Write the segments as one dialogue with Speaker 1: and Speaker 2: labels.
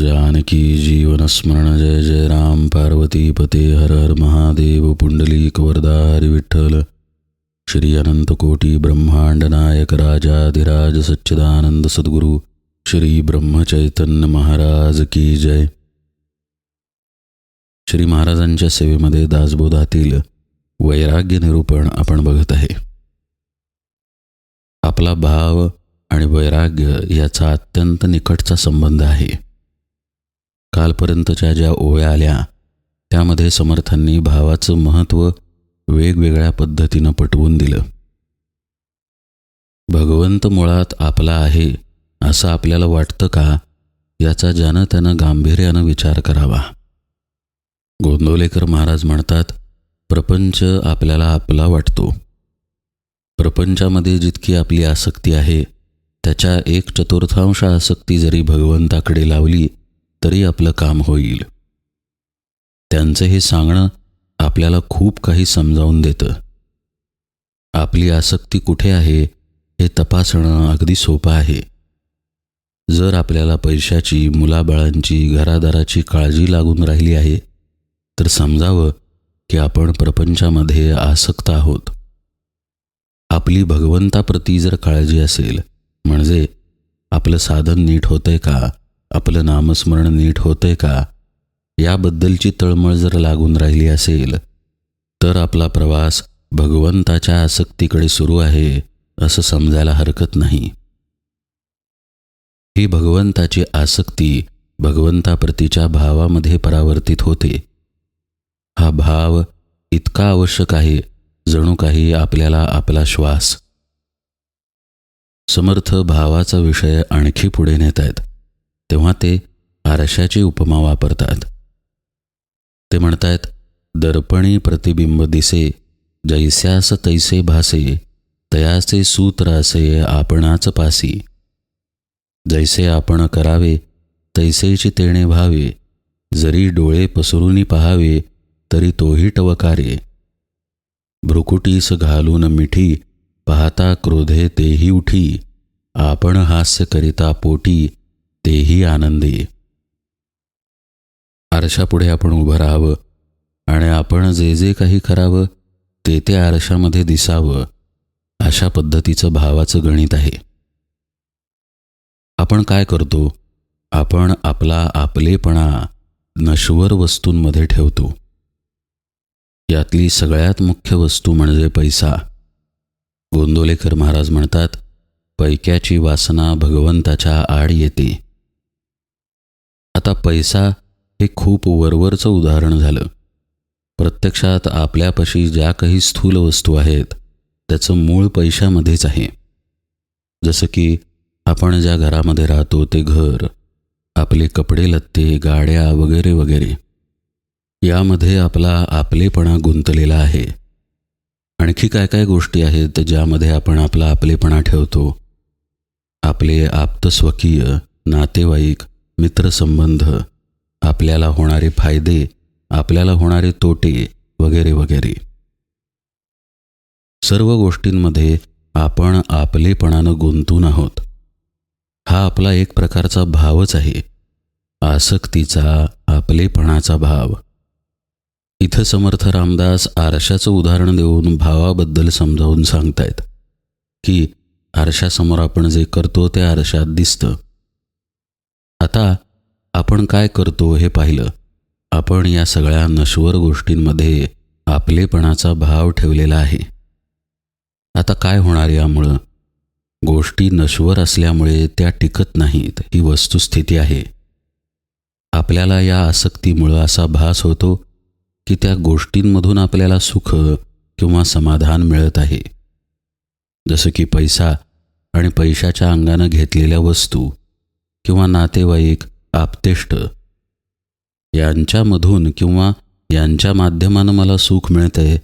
Speaker 1: जानकी जीवनस्मरण जय जय राम। पार्वती पते हर हर महादेव। पुंडलीक वरदा हरी विठ्ठल। श्री अनंतकोटी ब्रह्मांड नायक राजाधिराज सच्चिदानंद सद्गुरू श्री ब्रह्मचैतन्य महाराज की जय। श्री महाराजांच्या सेवेमध्ये दासबोधातील वैराग्य निरूपण आपण बघत आहे. आपला भाव आणि वैराग्य याचा अत्यंत निकटचा संबंध आहे. कालपर्यंतच्या ज्या ओव्या आल्या त्यामध्ये समर्थांनी भावाचं महत्त्व वेगवेगळ्या पद्धतीनं पटवून दिलं. भगवंत मुळात आपला आहे असं आपल्याला वाटतं का याचा ज्यानं त्यानं गांभीर्यानं विचार करावा. गोंदवलेकर महाराज म्हणतात प्रपंच आपल्याला आपला वाटतो. प्रपंचामध्ये जितकी आपली आसक्ती आहे त्याच्या एक चतुर्थांश आसक्ती जरी भगवंताकडे लावली तरी आपलं काम होईल. त्यांचं हे सांगणं आपल्याला खूप काही समजावून देतं. आपली आसक्ती कुठे आहे हे तपासणं अगदी सोपं आहे. जर आपल्याला पैशाची मुलाबाळांची घरादाराची काळजी लागून राहिली आहे तर समजावं की आपण प्रपंचामध्ये आसक्त आहोत. आपली भगवंताप्रती जर काळजी असेल म्हणजे आपलं साधन नीट होतंय का? आपलं नामस्मरण नीट होतंय का? याबद्दलची तळमळ जर लागून राहिली असेल तर आपला प्रवास भगवंताच्या आसक्तीकडे सुरू आहे असं समजायला हरकत नाही. ही भगवंताची आसक्ती भगवंताप्रतीच्या भावामध्ये परावर्तित होते. हा भाव इतका आवश्यक आहे जणू काही आपल्याला आपला श्वास. समर्थ भावाचा विषय आणखी पुढे नेत आहेत तेव्हा ते आरशाची उपमा वापरतात. ते म्हणतायत दर्पणी प्रतिबिंब दिसे जैस्यास तैसे भासे तयाचे सूत्र असे आपणाच पासी. जैसे आपण करावे तैसेची तेणे व्हावे. जरी डोळे पसरूनी पहावे तरी तोही टवकारे भ्रुकुटीस घालून मिठी पाहता क्रोधे तेही उठी. आपण हास्य करिता पोटी तेही आनंदी. आरशापुढे आपण उभं राहावं आणि आपण जे जे काही करावं ते ते आरशामध्ये दिसावं अशा पद्धतीचं भावाचं गणित आहे. आपण काय करतो? आपण आपला आपलेपणा नश्वर वस्तूंमध्ये ठेवतो. यातली सगळ्यात मुख्य वस्तू म्हणजे पैसा. गोंदोलेकर महाराज म्हणतात पैक्याची वासना भगवंताच्या आड येते. आता पैसा हे खूप वरवरचं उदाहरण झालं. प्रत्यक्षात आपल्यापाशी ज्या काही स्थूल वस्तू आहेत त्याचं मूळ पैशामध्येच आहे. जसं की आपण ज्या घरामध्ये राहतो ते घर आपले कपडे लत्ते गाड्या वगैरे वगैरे. यामध्ये आपला आपलेपणा गुंतलेला आहे. आणखी काय काय गोष्टी आहेत ज्यामध्ये आपण आपला आपलेपणा ठेवतो? आपले आप्तस्वकीय नातेवाईक मित्रसंबंध आपल्याला होणारे फायदे आपल्याला होणारे तोटे वगैरे वगैरे. सर्व गोष्टींमध्ये आपण आपलेपणानं गुंतून आहोत. हा आपला एक प्रकारचा भावच आहे. आसक्तीचा आपलेपणाचा भाव. इथं समर्थ रामदास आरशाचं उदाहरण देऊन भावाबद्दल समजावून सांगतायत की आरशासमोर आपण जे करतो ते आरशात दिसतं. आता आपण काय करतो हे पाहिलं. आपण या सगळ्या नश्वर गोष्टींमध्ये आपलेपणाचा भाव ठेवलेला आहे. आता काय होणार यामुळं? गोष्टी नश्वर असल्यामुळे त्या टिकत नाहीत ही वस्तुस्थिती आहे. आपल्याला या आसक्तीमुळं असा भास होतो की त्या गोष्टींमधून आपल्याला सुख किंवा समाधान मिळत आहे. जसं की पैसा आणि पैशाच्या अंगानं घेतलेल्या वस्तू किंवा नातेवाईक आपतेष्ट. यांच्यामधून किंवा यांच्या माध्यमानं मला सुख मिळतंय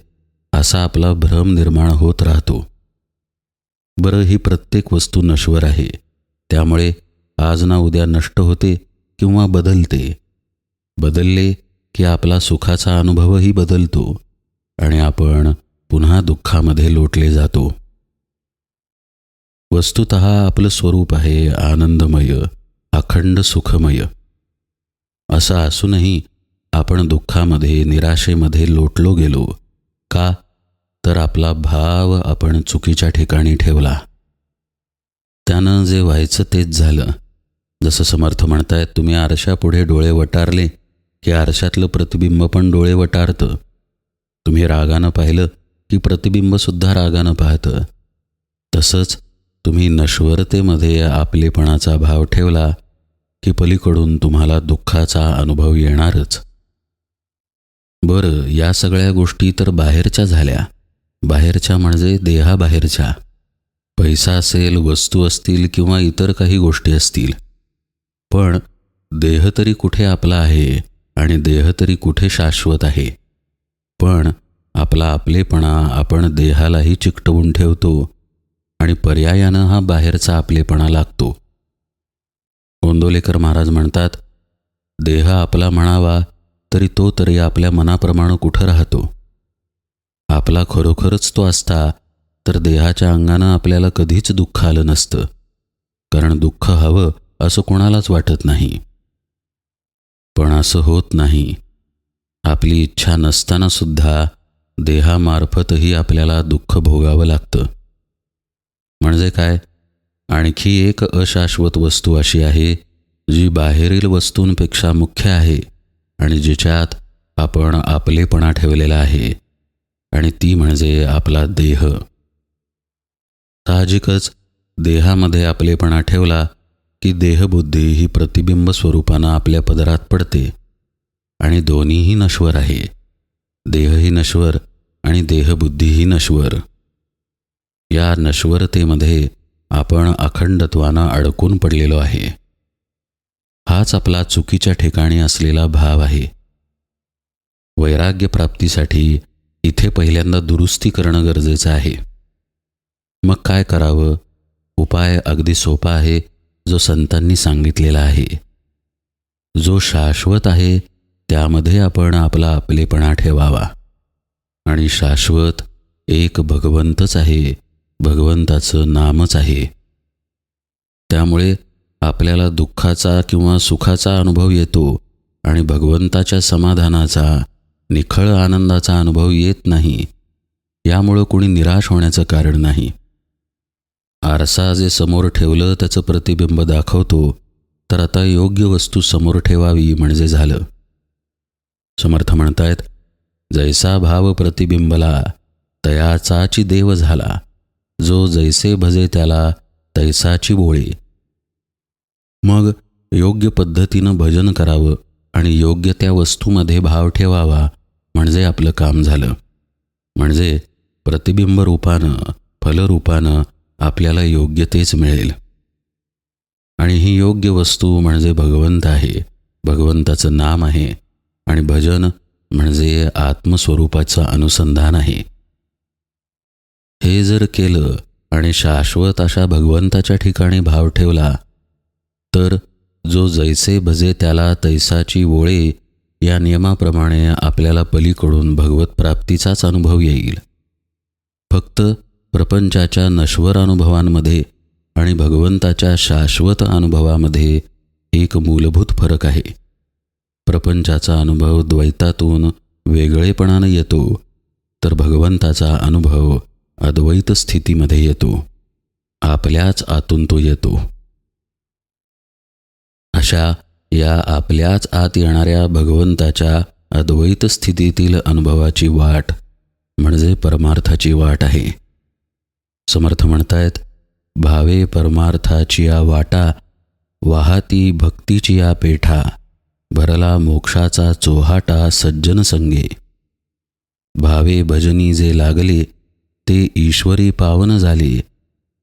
Speaker 1: असा आपला भ्रम निर्माण होत राहतो. बरं ही प्रत्येक वस्तू नश्वर आहे. त्यामुळे आज ना उद्या नष्ट होते किंवा बदलते. बदलले की आपला सुखाचा अनुभवही बदलतो आणि आपण पुन्हा दुःखामध्ये लोटले जातो. वस्तुत आपलं स्वरूप आहे आनंदमय. अखंड सुखमय. असं असूनही आपण दुःखामध्ये निराशेमध्ये लोटलो गेलो. का? तर आपला भाव आपण चुकीच्या ठिकाणी ठेवला. त्यानं जे व्हायचं तेच झालं. जसं समर्थ म्हणतायत तुम्ही आरशापुढे डोळे वटारले की आरशातलं प्रतिबिंब पण डोळे वटारतं. तुम्ही रागानं पाहिलं की प्रतिबिंबसुद्धा रागानं पाहतं. तसंच तुम्ही नश्वरतेमध्ये आपलेपणाचा भाव ठेवला की पलीकडून तुम्हाला दुःखाचा अनुभव येणारच. बरं या सगळ्या गोष्टी तर बाहेरच्या झाल्या. बाहेरच्या म्हणजे देहाबाहेरच्या. पैसा असेल वस्तू असतील किंवा इतर काही गोष्टी असतील. पण देह तरी कुठे आपला आहे आणि देह तरी कुठे शाश्वत आहे? पण आपला आपलेपणा आपण देहालाही चिकटवून ठेवतो आणि पर्यायानं हा बाहेरचा आपलेपणा लागतो. गोंदोलेकर महाराज म्हणतात देह आपला म्हणावा तरी तो तरी आपल्या मनाप्रमाणे कुठं राहतो? आपला खरोखरच तो असता तर देहाच्या अंगानं आपल्याला कधीच दुःख आलं नसतं. कारण दुःख हवं असं कोणालाच वाटत नाही. पण असं होत नाही. आपली इच्छा नसताना सुद्धा देहामार्फतही आपल्याला दुःख भोगावं लागतं. म्हणजे काय? आणखी एक अशाश्वत वस्तू अशी आहे जी बाहेरील वस्तूंपेक्षा मुख्य आहे आणि जिच्यात आपण आपलेपणा ठेवलेला आहे आणि ती म्हणजे आपला देह. साहजिकच देहामध्ये आपलेपणा ठेवला की देहबुद्धी ही प्रतिबिंब स्वरूपानं आपल्या पदरात पडते आणि दोन्हीही नश्वर आहे. देहही नश्वर आणि देहबुद्धीही नश्वर. या नश्वरतेमध्ये आपण अखंडत्वानं अडकून पडलेलो आहे. हाच आपला चुकीच्या ठिकाणी असलेला भाव आहे. वैराग्य प्राप्तीसाठी इथे पहिल्यांदा दुरुस्ती करणं गरजेचं आहे. मग काय करावं? उपाय अगदी सोपा आहे जो संतांनी सांगितलेला आहे. जो शाश्वत आहे त्यामध्ये आपण आपला आपलेपणा ठेवावा. आणि शाश्वत एक भगवंतच आहे भगवंताचं नामच आहे. त्यामुळे आपल्याला दुःखाचा किंवा सुखाचा अनुभव येतो आणि भगवंताच्या समाधानाचा निखळ आनंदाचा अनुभव येत नाही. यामुळं कोणी निराश होण्याचं कारण नाही. आरसा जे समोर ठेवलं त्याचं प्रतिबिंब दाखवतो तर आता योग्य वस्तू समोर ठेवावी म्हणजे झालं. समर्थ म्हणतायत जैसा भाव प्रतिबिंबला तयाचाची देव झाला. जो जैसे भजे त्याला तैसाची बोळी. मग योग्य पद्धतीनं भजन करावं आणि योग्य त्या वस्तूमध्ये भाव ठेवावा म्हणजे आपलं काम झालं. म्हणजे प्रतिबिंब रूपानं फलरूपानं आपल्याला योग्य तेच मिळेल. आणि ही योग्य वस्तू म्हणजे भगवंत आहे. भगवंताचं नाम आहे. आणि भजन म्हणजे आत्मस्वरूपाचं अनुसंधान आहे. हे जर केलं आणि शाश्वत अशा भगवंताच्या ठिकाणी भाव ठेवला तर जो जैसे भजे त्याला तैसाची वोळे या नियमाप्रमाणे आपल्याला पलीकडून भगवत प्राप्तीचाच अनुभव येईल. फक्त प्रपंचाच्या नश्वर अनुभवांमध्ये आणि भगवंताच्या शाश्वत अनुभवामध्ये एक मूलभूत फरक आहे. प्रपंचाचा अनुभव द्वैतातून वेगळेपणानं येतो तर भगवंताचा अनुभव अद्वैत स्थितीमध्ये येतो. आपल्याच आतून तो येतो. अशा या आपल्याच आत येणाऱ्या भगवंताच्या अद्वैत स्थितीतील अनुभवाची वाट म्हणजे परमार्थाची वाट आहे. समर्थ म्हणतायत भावे परमार्थाची या वाटा वाहती भक्तीची या पेठा भरला मोक्षाचा चोहाटा सज्जन संगे भावे भजनी जे लागले ते ईश्वरी पावन झाले.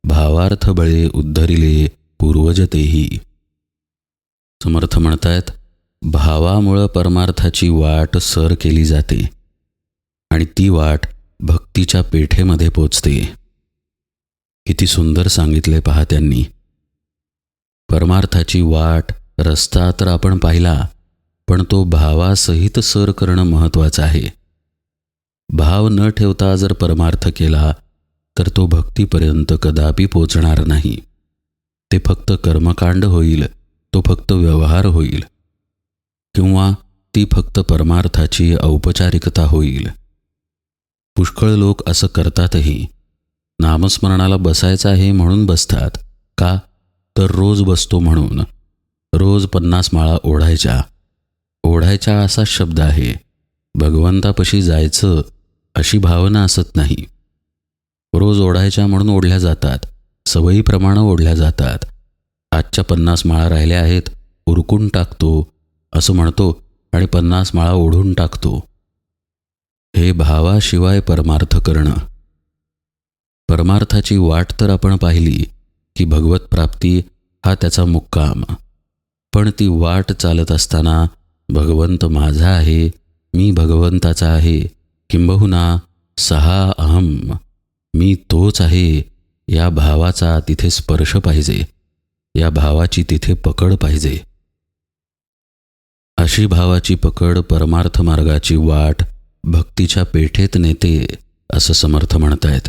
Speaker 1: भावार्थ बळे उद्धरिले पूर्वजतेही. समर्थ म्हणतायत भावामुळं परमार्थाची वाट सर केली जाते आणि ती वाट भक्तीच्या पेठेमध्ये पोचते. किती सुंदर सांगितले पहा त्यांनी. परमार्थाची वाट रस्ता तर आपण पाहिला पण तो भावासहित सर करणं महत्त्वाचं आहे. भाव न ठेवता जर परमार्थ केला तर तो भक्तीपर्यंत कदापि पोचणार नाही. ते फक्त कर्मकांड होईल तो फक्त व्यवहार होईल किंवा ती फक्त परमार्थाची औपचारिकता होईल. पुष्कळ लोक असं करतातही. नामस्मरणाला बसायचं आहे म्हणून बसतात का? तर रोज बसतो म्हणून. रोज पन्नास माळा ओढायच्या. ओढायच्या असा शब्द आहे. भगवंतापशी जायचं अशी भावना असत नाही. रोज ओढायच्या म्हणून ओढल्या जातात. सवयीप्रमाणे ओढल्या जातात. आजच्या पन्नास माळा राहिल्या आहेत उरकून टाकतो असं म्हणतो आणि पन्नास माळा ओढून टाकतो. हे भावाशिवाय परमार्थ करणं. परमार्थाची वाट तर आपण पाहिली की भगवत प्राप्ती हा त्याचा मुक्काम. पण ती वाट चालत असताना भगवंत माझा आहे मी भगवंताचा आहे किंबहुना सहा अहम. मी तोच आहे. या भावाचा तिथे स्पर्श पाहिजे. या भावाची तिथे पकड पाहिजे. अशी भावाची पकड परमार्थ मार्गाची वाट भक्तीच्या पेठेत नेते असं समर्थ म्हणतायत.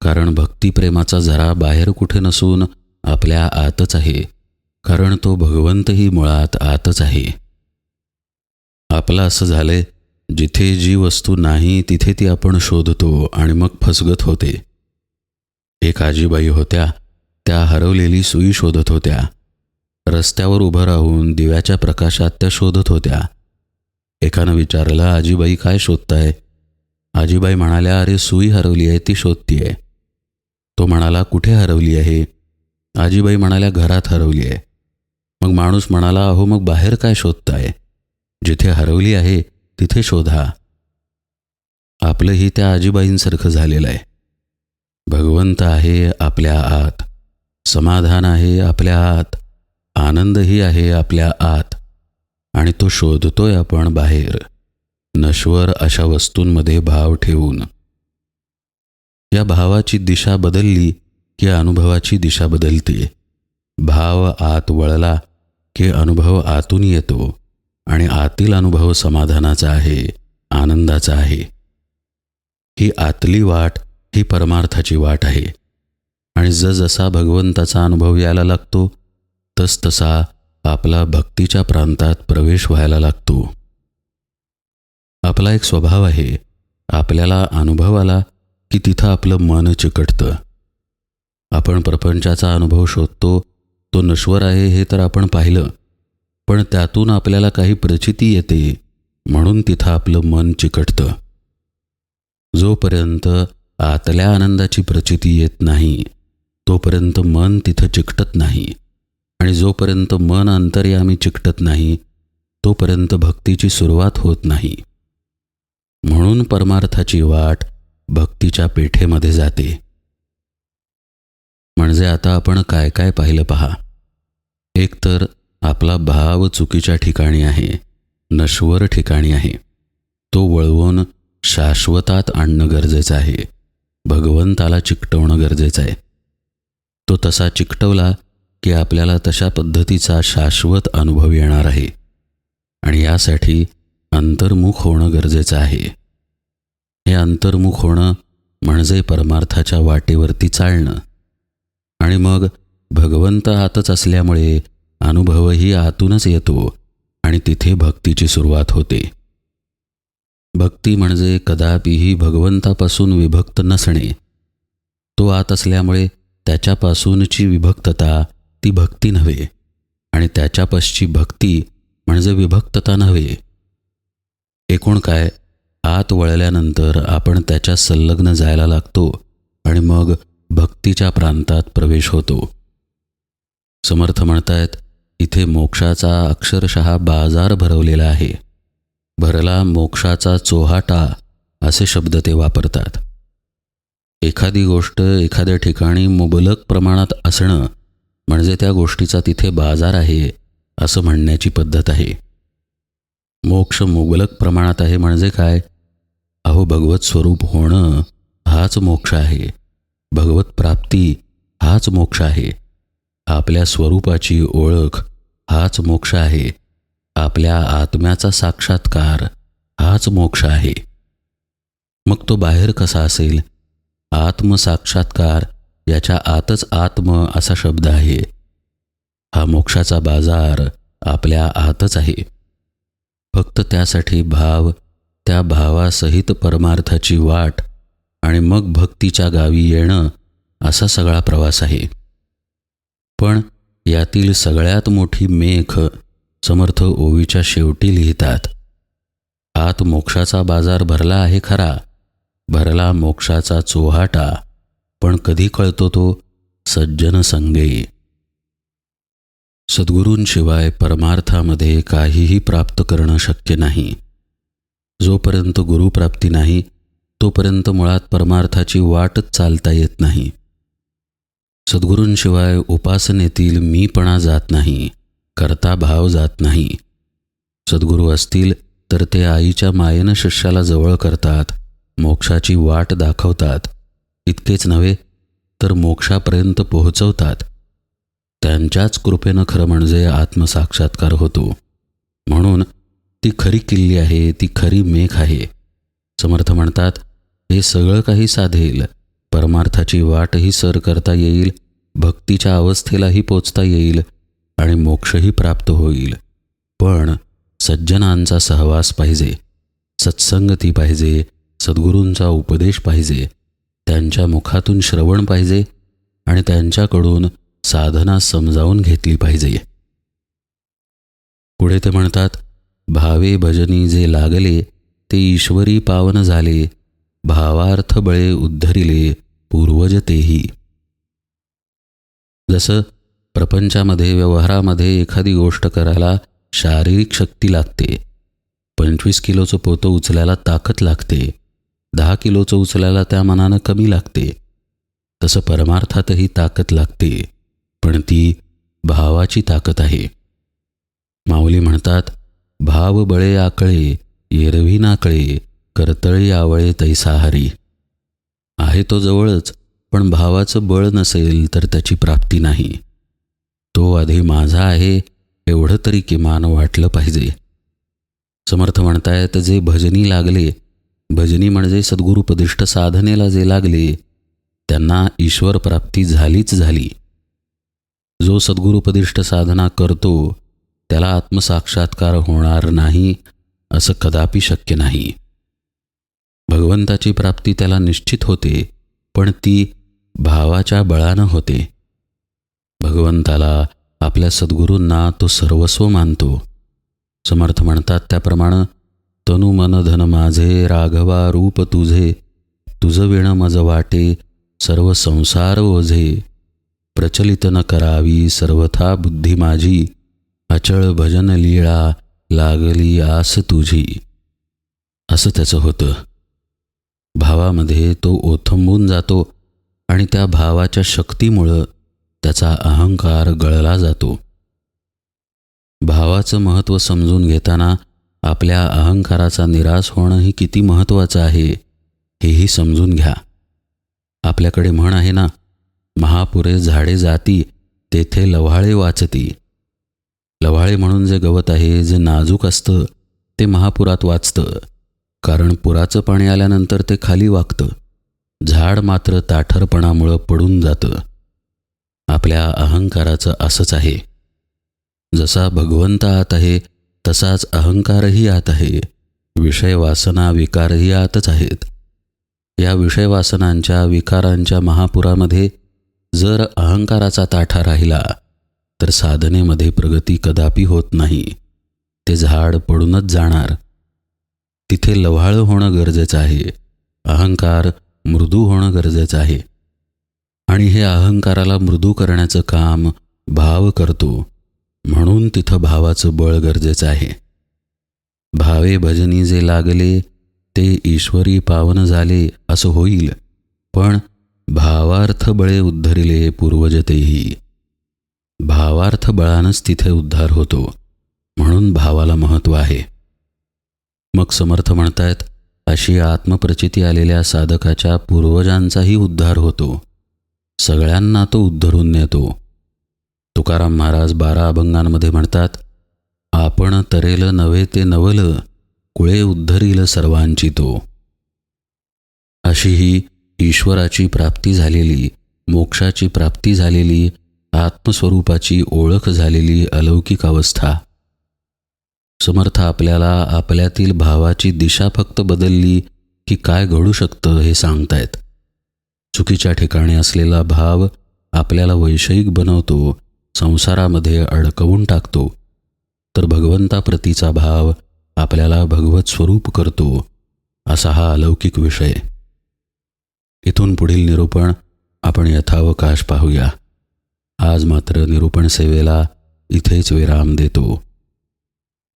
Speaker 1: कारण भक्तिप्रेमाचा झरा बाहेर कुठे नसून आपल्या आतच आहे. कारण तो भगवंतही मुळात आतच आहे. आपलं असं झालंय जिथे जी वस्तू नाही तिथे ती आपण शोधतो आणि मग फसगत होते. एक आजीबाई होत्या त्या हरवलेली सुई शोधत होत्या. रस्त्यावर उभं राहून दिव्याच्या प्रकाशात त्या शोधत होत्या. एकानं विचारलं आजीबाई काय शोधताय? आजीबाई म्हणाल्या अरे सुई हरवली आहे ती शोधतीये. तो म्हणाला कुठे हरवली आहे? आजीबाई म्हणाल्या घरात हरवली आहे. मग माणूस म्हणाला अहो मग बाहेर काय शोधताय? जिथे हरवली आहे तिथे शोधा. आपलंही त्या आजीबाईंसारखं झालेलं आहे. भगवंत आहे आपल्या आत. समाधान आहे आपल्या आत. आनंदही आहे आपल्या आत. आणि तो शोधतोय आपण बाहेर. नश्वर अशा वस्तूंमध्ये भाव ठेवून. या भावाची दिशा बदलली की अनुभवाची दिशा बदलते. भाव आत वळला की अनुभव आतून येतो. आणि आतील अनुभव समाधानाचा आहे आनंदाचा आहे. ही आतली वाट ही परमार्थाची वाट आहे. आणि जसा भगवंताचा अनुभव यायला लागतो तसतसा आपला भक्तीच्या प्रांतात प्रवेश व्हायला लागतो. आपला एक स्वभाव आहे आपल्याला अनुभव आला की तिथं आपलं मन चिकटतं. आपण प्रपंचाचा अनुभव शोधतो तो नश्वर आहे हे तर आपण पाहिलं. पण त्यातून आपल्याला काही प्रचिती येते म्हणून तिथं आपलं मन चिकटतं. जोपर्यंत आतल्या आनंदाची प्रचिती येत नाही तोपर्यंत मन तिथं चिकटत नाही. आणि जोपर्यंत मन अंतर्यामी चिकटत नाही तोपर्यंत भक्तीची सुरुवात होत नाही. म्हणून परमार्थाची वाट भक्तीच्या पेठेमध्ये जाते. म्हणजे आता आपण काय काय पाहिलं पहा. एकतर आपला भाव चुकीच्या ठिकाणी आहे नश्वर ठिकाणी आहे. तो वळवून शाश्वतात आणणं गरजेचं आहे. भगवंताला चिकटवणं गरजेचं आहे. तो तसा चिकटवला की आपल्याला तशा पद्धतीचा शाश्वत अनुभव येणार आहे. आणि यासाठी अंतर्मुख होणं गरजेचं आहे. हे अंतर्मुख होणं म्हणजे परमार्थाच्या वाटेवरती चालणं. आणि मग भगवंत आतच असल्यामुळे अनुभवही आतूनच येतो आणि तिथे भक्तीची सुरुवात होते. भक्ती म्हणजे कदापिही भगवंतापासून विभक्त नसणे. तो आत असल्यामुळे त्याच्यापासूनची विभक्तता ती भक्ती नव्हे आणि त्याच्यापासची भक्ती म्हणजे विभक्तता नव्हे. एकूण काय? आत वळल्यानंतर आपण त्याच्या संलग्न जायला लागतो आणि मग भक्तीच्या प्रांतात प्रवेश होतो. समर्थ म्हणतायत इथे मोक्षाचा अक्षरशः बाजार भरवलेला आहे. भरला मोक्षाचा चोहाटा असे शब्द ते वापरतात. एखादी गोष्ट एखाद्या ठिकाणी मुबलक प्रमाणात असणं म्हणजे त्या गोष्टीचा तिथे बाजार आहे असं म्हणण्याची पद्धत आहे. मोक्ष मुबलक प्रमाणात आहे म्हणजे काय? अहो भगवत स्वरूप होणं हाच मोक्ष आहे. भगवत प्राप्ती हाच मोक्ष आहे. आपल्या स्वरूपाची ओळख हाच मोक्ष आहे. आपल्या आत्म्याचा साक्षात्कार हाच मोक्ष आहे. मग तो बाहेर कसा असेल? आत्मसाक्षात्कार याच्या आतच आत्म असा शब्द आहे. हा मोक्षाचा बाजार आपल्या आतच आहे. फक्त त्यासाठी भाव त्या भावासहित परमार्थाची वाट आणि मग भक्तीच्या गावी येणं असा सगळा प्रवास आहे. पण यातील सगळ्यात मोठी मेख समर्थ ओवीच्या शेवटी लिहितात. आत मोक्षाचा बाजार भरला आहे खरा. भरला मोक्षाचा चोहाटा पण कधी कळतो तो सज्जन संगे सद्गुरूंशिवाय परमार्थामध्ये काहीही प्राप्त करणं शक्य नाही. जोपर्यंत गुरुप्राप्ती नाही तोपर्यंत मुळात परमार्थाची वाटच चालता येत नाही. सद्गुरूंशिवाय उपासनेतील मीपणा जात नाही करता भाव जात नाही. सद्गुरू असतील तर ते आईच्या मायेनं शिष्याला जवळ करतात मोक्षाची वाट दाखवतात. इतकेच नव्हे तर मोक्षापर्यंत पोहोचवतात. त्यांच्याच कृपेनं खरं म्हणजे आत्मसाक्षात्कार होतो. म्हणून ती खरी किल्ली आहे ती खरी मेघ आहे. समर्थ म्हणतात हे सगळं काही साधेल. परमार्थाची वाटही सर करता येईल भक्तीच्या अवस्थेलाही पोचता येईल आणि मोक्षही प्राप्त होईल. पण सज्जनांचा सहवास पाहिजे सत्संगती पाहिजे सद्गुरूंचा उपदेश पाहिजे त्यांच्या मुखातून श्रवण पाहिजे आणि त्यांच्याकडून साधना समजावून घेतली पाहिजे. पुढे ते म्हणतात भावे भजनी जे लागले ते ईश्वरी पावन झाले भावार्थ बळे उद्धरिले पूर्वज तेही जसं प्रपंचामध्ये व्यवहारामध्ये एखादी गोष्ट करायला शारीरिक शक्ती लागते. पंचवीस किलोचं पोतं उचलायला ताकद लागते. दहा किलोचं उचलायला त्या मनानं कमी लागते. तसं परमार्थातही ताकद लागते. पण ती भावाची ताकद आहे. माऊली म्हणतात भाव बळे आकळे येरवी नाकळे करतळी आवळे तैसाहारी. आहे तो जवळच पण भावाचं बळ नसेल तर त्याची प्राप्ती नाही. तो आधी माझा आहे एवढं तरी किमान वाटलं पाहिजे. समर्थ म्हणतायत जे भजनी लागले भजनी म्हणजे सद्गुरुपदिष्ट साधनेला जे लागले त्यांना ईश्वर प्राप्ती झालीच झाली. जो सद्गुरुपदिष्ट साधना करतो त्याला आत्मसाक्षात्कार होणार नाही असं कदापि शक्य नाही. भगवंताची प्राप्ती त्याला निश्चित होते पण ती भावाच्या बळानं होते. भगवंताला आपल्या सद्गुरूंना तो सर्वस्व मानतो. समर्थ म्हणतात त्याप्रमाणे तनु मन धन माझे राघवा रूप तुझे तुझं विण मज वाटे सर्व संसार ओझे. प्रचलित न करावी सर्वथा बुद्धी माझी अचळ भजन लीळा लागली आस तुझी. असं त्याचं होतं. भावामध्ये तो ओथंबून जातो आणि त्या भावाच्या शक्तीमुळं त्याचा अहंकार गळला जातो. भावाचं महत्त्व समजून घेताना आपल्या अहंकाराचा निराश होणंही किती महत्त्वाचं आहे हेही समजून घ्या. आपल्याकडे म्हण आहे ना महापुरे झाडे जाती तेथे लव्हाळे वाचती. लव्हाळे म्हणून जे गवत आहे जे नाजूक असतं ते महापुरात वाचतं. कारण पुराचं पाणी आल्यानंतर ते खाली वागतं झाड मात्र ताठरपणामुळं पडून जातं. आपल्या अहंकाराचं असंच आहे. जसा भगवंत आत आहे तसाच अहंकारही आत आहे. विषय वासना विकारही आतच आहेत. या विषय वासनांच्या विकारांच्या महापुरामध्ये जर अहंकाराचा ताठा राहिला तर साधनेमध्ये प्रगती कदापि होत नाही. ते झाड पडूनच जाणार. तिथे लव्हाळं होणं गरजेचं आहे. अहंकार मृदू होणं गरजेचं आहे. आणि हे अहंकाराला मृदू करण्याचं काम भाव करतो. म्हणून तिथं भावाचं बळ गरजेचं आहे. भावे भजनी जे लागले ते ईश्वरी पावन झाले असं होईल. पण भावार्थ बळे उद्धरिले पूर्वजतेही. भावार्थ बळानंच तिथे उद्धार होतो. म्हणून भावाला महत्त्व आहे. मग समर्थ म्हणतायत अशी आत्मप्रचिती आलेल्या साधकाच्या पूर्वजांचाही उद्धार होतो. सगळ्यांना तो उद्धरून नेतो. तुकाराम महाराज बारा अभंगांमध्ये म्हणतात आपण तरेल नव्हे ते नवल कुळे उद्धरील सर्वांची तो. अशी ही ईश्वराची प्राप्ती झालेली मोक्षाची प्राप्ती झालेली आत्मस्वरूपाची ओळख झालेली अलौकिक अवस्था. समर्थ आपल्याला आपल्यातील भावाची दिशा फक्त बदलली की काय घडू शकतं हे सांगतायत. चुकीच्या ठिकाणी असलेला भाव आपल्याला वैषयिक बनवतो संसारामध्ये अडकवून टाकतो. तर भगवंताप्रतीचा भाव आपल्याला भगवत स्वरूप करतो असा हा अलौकिक विषय. इथून पुढील निरूपण आपण यथावकाश पाहूया. आज मात्र निरूपण सेवेला इथेच विराम देतो.